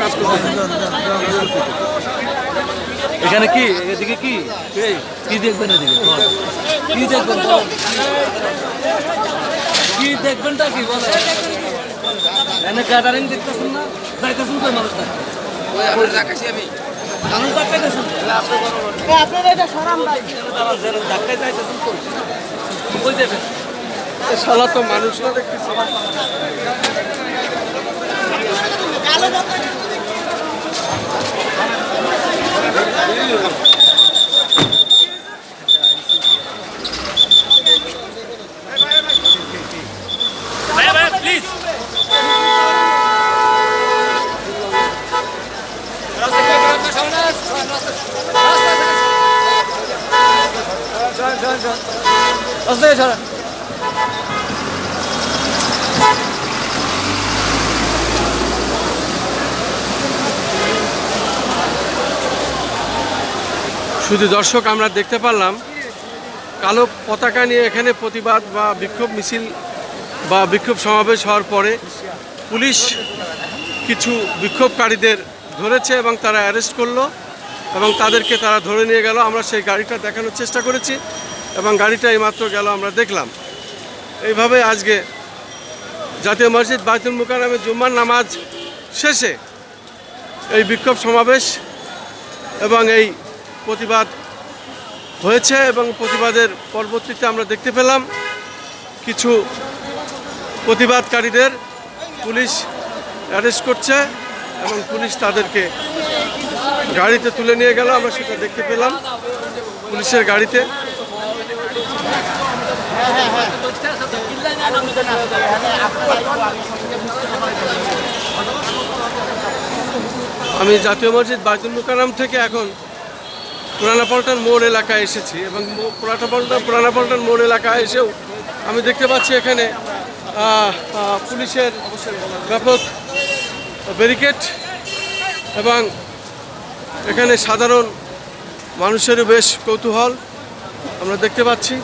কাজ এখানে কি? এদিকে কি? কি দেখবেন এদিকে? কি দেখবেন। কি দেখবেনটা কি বলে? এনে গ্যাদারিং দেখতেছেন না? যাইতেছেন কই মানুষটা? মানুষ ডাকাইতেছেন আপনারা এটা সরাম দেখতেছি শুধু দর্শক, আমরা দেখতে পারলাম, কালো পতাকা নিয়ে এখানে প্রতিবাদ বা বিক্ষোভ মিছিল বা বিক্ষোভ সমাবেশ হওয়ার পরে পুলিশ কিছু বিক্ষোভকারীদের ধরেছে এবং তারা অ্যারেস্ট করল এবং তাদেরকে তারা ধরে নিয়ে গেল। আমরা সেই গাড়িটা দেখানোর চেষ্টা করেছি। এবং গাড়িটা এইমাত্র গেল, আমরা দেখলাম। এইভাবে আজকে জাতীয় মসজিদ বাইতুল মুকাররমে জুম্মার নামাজ শেষে এই বিক্ষোভ সমাবেশ এবং এই প্রতিবাদ হয়েছে এবং প্রতিবাদের পরবর্তীতে আমরা দেখতে পেলাম কিছু প্রতিবাদকারীদের পুলিশ অ্যারেস্ট করছে এবং পুলিশ তাদেরকে গাড়িতে তুলে নিয়ে গেল, আমরা সেটা দেখতে পেলাম পুলিশের গাড়িতে। আমি জাতীয় মসজিদ বাইতুল মুকাররম থেকে এখন পুরানা পল্টন মোড় এলাকায় এসেছি এবং মো- পুরানা পল্টন পুরানা পল্টন মোড় এলাকায় এসেও আমি দেখতে পাচ্ছি এখানে পুলিশের ব্যাপক ব্যারিকেড এবং এখানে সাধারণ মানুষেরও বেশ কৌতূহল আমরা দেখতে পাচ্ছি।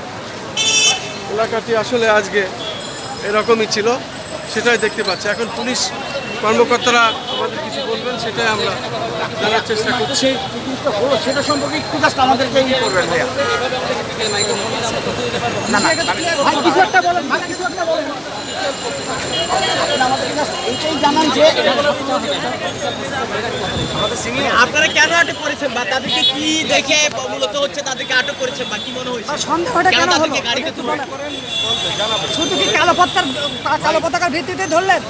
এলাকাটি আসলে আজকে এরকমই ছিল সেটাই দেখতে পাচ্ছি। এখন পুলিশ কর্মকর্তারা আমাদের কিছু সেটাই আমরা জানার চেষ্টা করছি। সেটা সম্পর্কে একটু জাস্ট আমাদেরকে ই করবেন ভাইয়া। না, না, কিছু একটা বলেন কিছু একটা বলেন। আপনি আমাদেরকে just এইটাই জানান যে আপনারা কেন আটক করেছেন বা তাদেরকে কি দেখে মূলত হচ্ছে তাদেরকে আটক করেছেন বা কি মনে হয়েছে? সন্দেহটা কেন কেন তাদেরকে গাড়িতে তুলে শুধু কি কালো পতাকার কালো পতাকার ভিত্তিতে ধরলেন?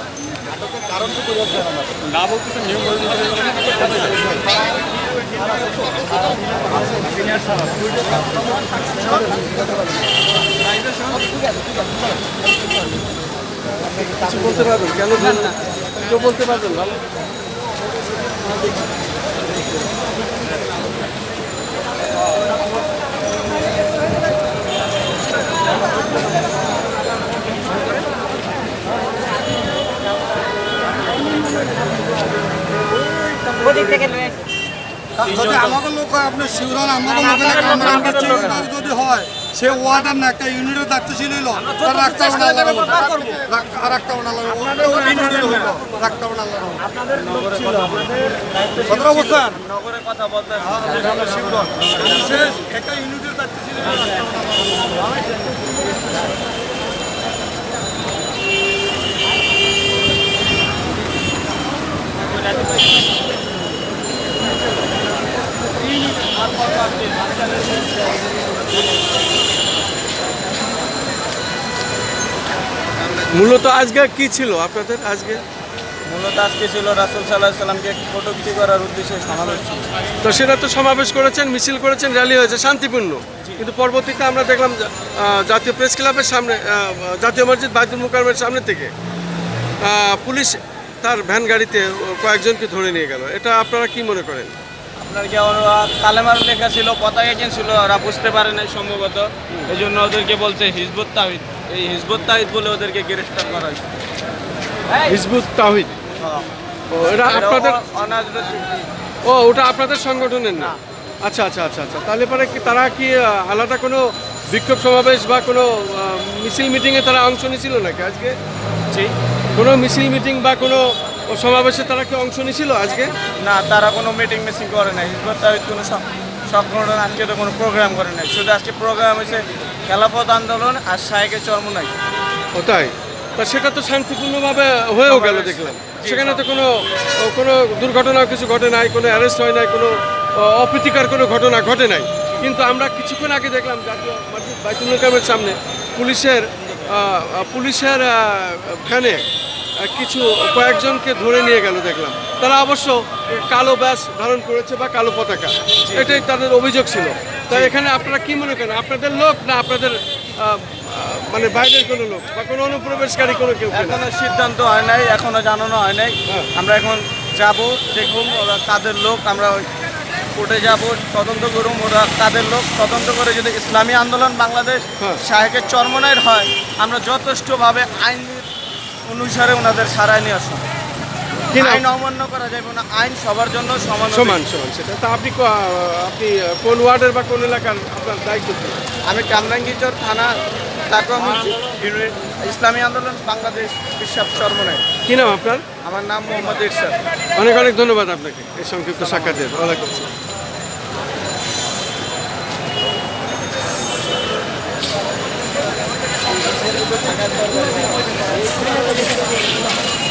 কিছু বলতে পারবেন? কেন? কেউ বলতে পারবেন ভালো? যদি আমাকে লোক হয় আপনি শিউরান আমাকে লোকের আমরা যদি হয় সে ওয়ার্ডের না একটা ইউনিটের দায়িত্ব ছিল তার রাখতে হবে। না রাখতে হবে। না রাখতে হবে। না। সতেরো একটা ইউনিটের দায়িত্ব ছিল মূলত আজকে কি ছিল আপনাদের আজকে? মূলত আজকে ছিল রাসুল সাল্লাহ সাল্লামকে কটূক্তি করার উদ্দেশ্যে সমাবেশ ছিল। তো সেটা তো সমাবেশ করেছেন মিছিল করেছেন র্যালি হয়েছে শান্তিপূর্ণ। কিন্তু পরবর্তীতে আমরা দেখলাম জাতীয় প্রেস ক্লাবের সামনে জাতীয় মসজিদ বাইতুল মুকারমের সামনে থেকে পুলিশ তার ভ্যান গাড়িতে কয়েকজনকে ধরে নিয়ে গেল। এটা আপনারা কি মনে করেন? আপনার কি ওরা কালেমার লেখা ছিল পতাকা কেন ছিল? ওরা বুঝতে পারে নাই সম্ভবত। এই জন্য ওদেরকে বলছে হিজবুত তাহিদ এই হিজবুত তাহিদ বলে ওদেরকে গ্রেফতার করা হয়েছে। হিজবুত তাহিদ এটা আপনাদের ও ওটা আপনাদের সংগঠনের না? আচ্ছা আচ্ছা আচ্ছা আচ্ছা। তাহলে পরে কি তারা কি আলাদা কোনো বিক্ষোভ সমাবেশ বা কোনো মিছিল মিটিংয়ে তারা অংশ নিয়েছিল নাকি আজকে? কোনো মিছিল মিটিং বা কোনো সমাবেশে তারা কি অংশ নিয়েছিল আজকে? না তারা কোনো মিটিং মিটিং করে নাই। তাহিদ কোনো সংগঠন আজকে তো কোনো প্রোগ্রাম করে নাই। শুধু আজকে প্রোগ্রাম হয়েছে খেলাপথ আন্দোলন আর শাহেকে চর্মনাই ও তাই? তা সেটা তো শান্তিপূর্ণভাবে হয়েও গেল দেখলাম। সেখানে তো কোনো কোনো দুর্ঘটনা কিছু ঘটে নাই কোনো অ্যারেস্ট হয় নাই কোনো অপ্রীতিকর কোনো ঘটনা ঘটে নাই। কিন্তু আমরা কিছুক্ষণ আগে দেখলাম জাতীয় মসজিদ বাইতুল মোকামের সামনে পুলিশের পুলিশের ভ্যানে আহ, কিছু কয়েকজনকে ধরে নিয়ে গেল দেখলাম। তারা অবশ্য কালো ব্যাস ধারণ করেছে বা কালো পতাকা। এটাই তাদের অভিযোগ ছিল। তাই এখানে আপনারা কি মনে করেন? আপনাদের লোক না আপনাদের মানে বাইরের কোনো লোক বা কোনো অনুপ্রবেশকারী কোনো কেউ? এখনও সিদ্ধান্ত হয় নাই এখনও জানানো হয় নাই। হ্যাঁ। আমরা এখন যাব দেখুন ওরা কাদের লোক আমরা কোর্টে যাব তদন্ত করুন ওরা কাদের লোক। তদন্ত করে যদি ইসলামী আন্দোলন বাংলাদেশ হ্যাঁ। শাহেকের চর্মনাইয়ের হয় আমরা যথেষ্টভাবে আইন অনুসারে ওনাদের ছাড়াই নিয়ে আসুন। আইন অমান্য করা যাবে না আইন সবার জন্য সমান সমান সমান সেটা তা আপনি আপনি কোন ওয়ার্ডের বা কোন এলাকার আপনার দায়িত্ব আমি কামরাঙ্গীচর থানা তাকওয়া মসজিদ ইসলামী আন্দোলন বাংলাদেশ বিশ্বাস চর্মনাই। কি নাম আপনার? আমার নাম মোহাম্মদ ইরশাদ অনেক অনেক ধন্যবাদ আপনাকে এই সংক্ষিপ্ত সাক্ষাতের ওয়ালাইকুম আসসালাম। Thank you.